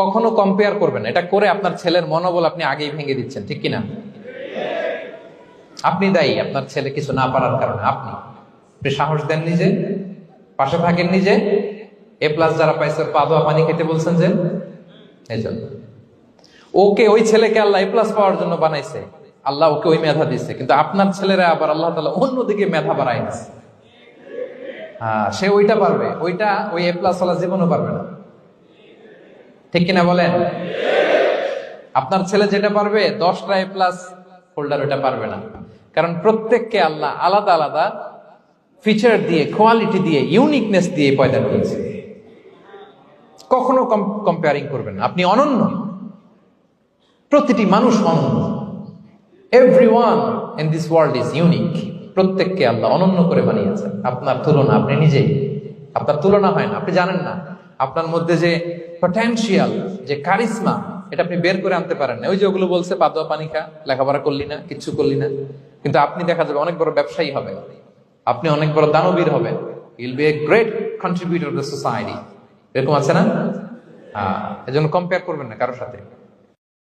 কখনো কম্পেয়ার করবেন। এটা করে আপনার ছেলের মনোবল আপনি আগেই ভেঙে দিচ্ছেন, ঠিক কিনা? আপনি দায়ী, আপনার ছেলে কিছু না পারার কারণে। আপনি সাহস দেন নিজে, পাশে থাকেন নিজে। এ প্লাস যারা পাইছে ওর পা ধোয়া পানি খেতে বলছেন যে, এই জন্য। ওকে, ওই ছেলেকে আল্লাহ এ প্লাস পাওয়ার জন্য বানাইছে। আল্লাহ ওকে ওই মেধা দিচ্ছে কিন্তু আপনার ছেলেরা আবার আল্লাহ তালা অন্যদিকে মেধা বাড়াই হ্যাঁ সে ওইটা পারবে, ওইটা ওই এ প্লাস জীবনও পারবে না। ঠিক কিনা বলেন? আপনার ছেলে যেটা পারবে দশটা এ প্লাস হোল্ডার ওটা পারবে না। কারণ প্রত্যেককে আল্লাহ আলাদা আলাদা ফিচার দিয়ে কোয়ালিটি দিয়ে ইউনিকনেস দিয়ে পয়দা করেছে। কখনো কম্পেয়ারিং করবেন আপনি অনন্য। প্রতিটি মানুষ অনন্য। Every one in this world is unique প্রত্যেককে আল্লাহ অনন্য করে বানিয়েছেন। আপনার তুলনা আপনি নিজেই। আপনার তুলনা হয় না, আপনি জানেন না। আপনার মধ্যে যে পটেন্সিয়াল যে কারিশমা এটা আপনি বের করে আনতে পারেন না। ওই যে ওগুলো বলছে পাদুয়া পানি খা, লেখাপড়া করলি না, কিচ্ছু করলি না। কিন্তু আপনি দেখা যাবে অনেক বড় ব্যবসায়ী হবে আপনি অনেক বড় দানবীর হবেন। I'll be a great contributor the society এরকম আছে না? এজন্য কম্পেয়ার করবেন না কারোর সাথে।